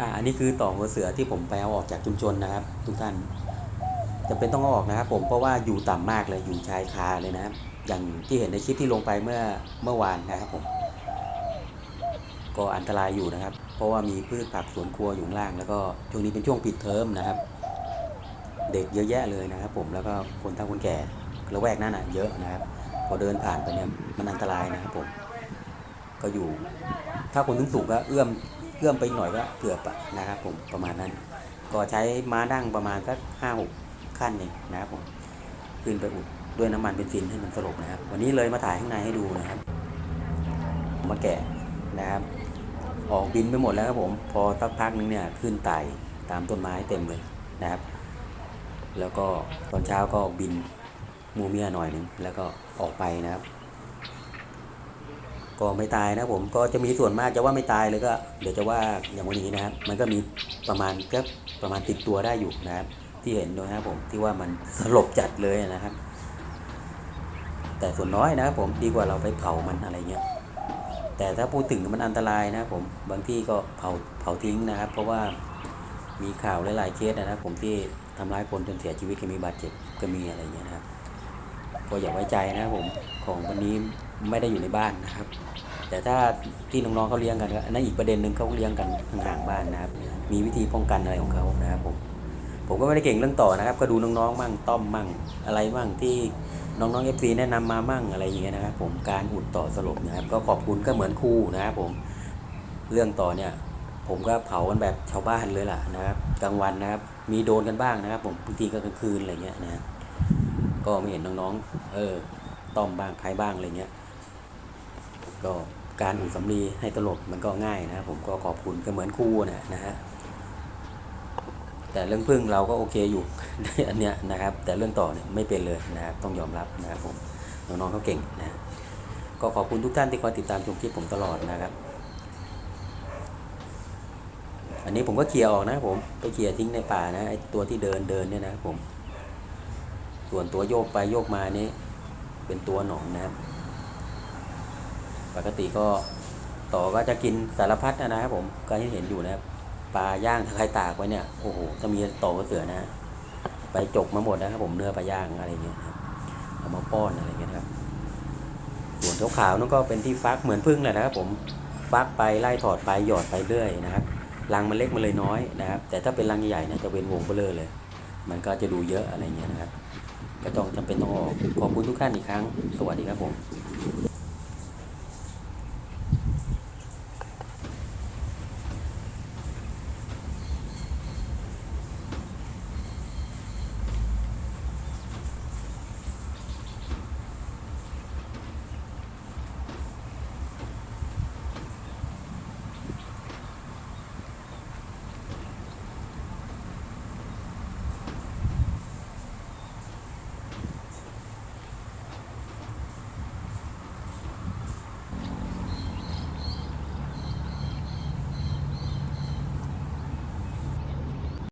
อ่าอันนี้คือต่อหัวเสือที่ผมไปเอาออกจากชุมชนนะครับ ทุกท่านจำเป็นต้องเอาออกนะครับ ผมเพราะว่าอยู่ต่ำมากเลยอยู่ชายคาเลยนะครับ อย่างที่เห็นในคลิปที่ลงไปเมื่อเมื่อวานนะครับผม ก็อันตรายอยู่นะครับ เพราะว่ามีพืชผักสวนครัวอยู่ล่าง แล้วก็ช่วงนี้เป็นช่วงปิดเทอมนะครับ เด็กเยอะแยะเลยนะครับ ผมแล้วก็คนเฒ่าคนแก่ละแวกนั้นอะเยอะนะครับ พอเดินผ่านไปเนี่ยมันอันตรายนะครับผมก็อยู่ ถ้าคนสูงก็เอื้อม อื้อมไปหน่อยก็เกือบนะครับผมประมาณนั้น ก็ใช้ม้าดั้งประมาณสักห้าหกขั้นเองนะครับผมขึ้นไปอุดด้วยน้ำมันเบนซินให้มันสลบนะครับ วันนี้เลยมาถ่ายข้างในให้ดูนะครับ มาแกะนะครับ ออกบินไปหมดแล้วครับผม พอสักพักนึงเนี่ยขึ้นไต่ตามต้นไม้เต็มเลยนะครับ แล้วก็ตอนเช้าก็บินมูเมียหน่อยหนึ่งแล้วก็ออกไปนะครับ ก็ไม่ตายนะผมก็จะมีส่วนมากจะว่าไม่ตายเลยก็ เดี๋ยวจะว่าอย่างวันนี้นะครับ มันก็มีประมาณก็ประมาณติดตัวได้อยู่นะครับ ที่เห็นนะครับผมที่ว่ามันสลบจัดเลยนะครับ แต่ส่วนน้อยนะครับผมดีกว่าเราไปเผามันอะไรเงี้ยแต่ถ้าพูดถึงมันอันตรายนะครับผมบางที่ก็เผาเผาทิ้งนะครับ เพราะว่ามีข่าวหลายๆเคสนะครับ ผมที่ทำร้ายคนจนเสียชีวิตก็มีบาดเจ็บก็มีอะไรเงี้ยนะครับก็อย่าไว้ใจนะครับผมของวันนี้ ไม่ได้อยู่ในบ้านนะครับ แต่ถ้าที่น้องๆเขาเลี้ยงกันอันนั้นอีกประเด็นหนึ่งเขาเลี้ยงกันห่างๆบ้านนะครับ มีวิธีป้องกันอะไรของเขานะครับผมผมก็ไม่ได้เก่งเรื่องต่อนะครับ ก็ดูน้องๆมั่งต้อมมั่งอะไรมั่งที่น้องๆเอฟซีแนะนำมามั่งอะไรอย่างเงี้ยนะครับผมการอุดต่อสลบนะครับ ก็ขอบคุณก็เหมือนครูนะครับผมเรื่องต่อเนี่ย ผมก็เผากันแบบชาวบ้านเลยล่ะนะครับกลางวันนะครับ มีโดนกันบ้างนะครับ ผมบางทีก็กลางคืนอะไรเงี้ยนะก็ไม่เห็นน้องๆ เออต้อมบ้างใครบ้างอะไรเงี้ย ก็การอุดสำลีให้ตลบมันก็ง่ายนะผมก็ขอบคุณก็เหมือนครู่นะนะฮะแต่เรื่องพึ่งเราก็โอเคอยู่อันเนี้ยนะครับ แต่เรื่องต่อเนี่ยไม่เป็นเลยนะครับต้องยอมรับนะครับผมน้องๆเขาเก่งนะก็ขอบคุณทุกท่านที่คอยติดตามชมคลิปผมตลอดนะครับ อันนี้ผมก็เคลียร์ออกนะผมไปเคลียร์ทิ้งในป่านะไอตัวที่เดินเดินเนี่ยนะผม ส่วนตัวโยกไปโยกมานี่เป็นตัวหนองนะครับ ปกติก็ต่อก็จะกินสารพัดนะครับผมก็ที่เห็นอยู่นะครับปลาย่างถ้าใครตากไว้เนี่ยโอ้โหจะมีต่อก็เสือนะไปจกมาหมดนะครับผมเนื้อปลาย่างอะไรเงี้ยนะครับเอามาป้อนอะไรเงี้ยครับ ส่วนขาวๆนั่นก็เป็นที่ฟักเหมือนพึ่งแหละนะครับ ผมฟักไปไล่ถอดไปหยอดไปเรื่อยนะครับรังมันเล็กมันเลยน้อยนะครับ แต่ถ้าเป็นรังใหญ่ๆเนี่ยจะเป็นวงเบลอเลย มันก็จะดูเยอะอะไรเงี้ยนะครับก็ต้องจำเป็นต้องออกขอบคุณทุกท่านอีกครั้ง สวัสดีครับผม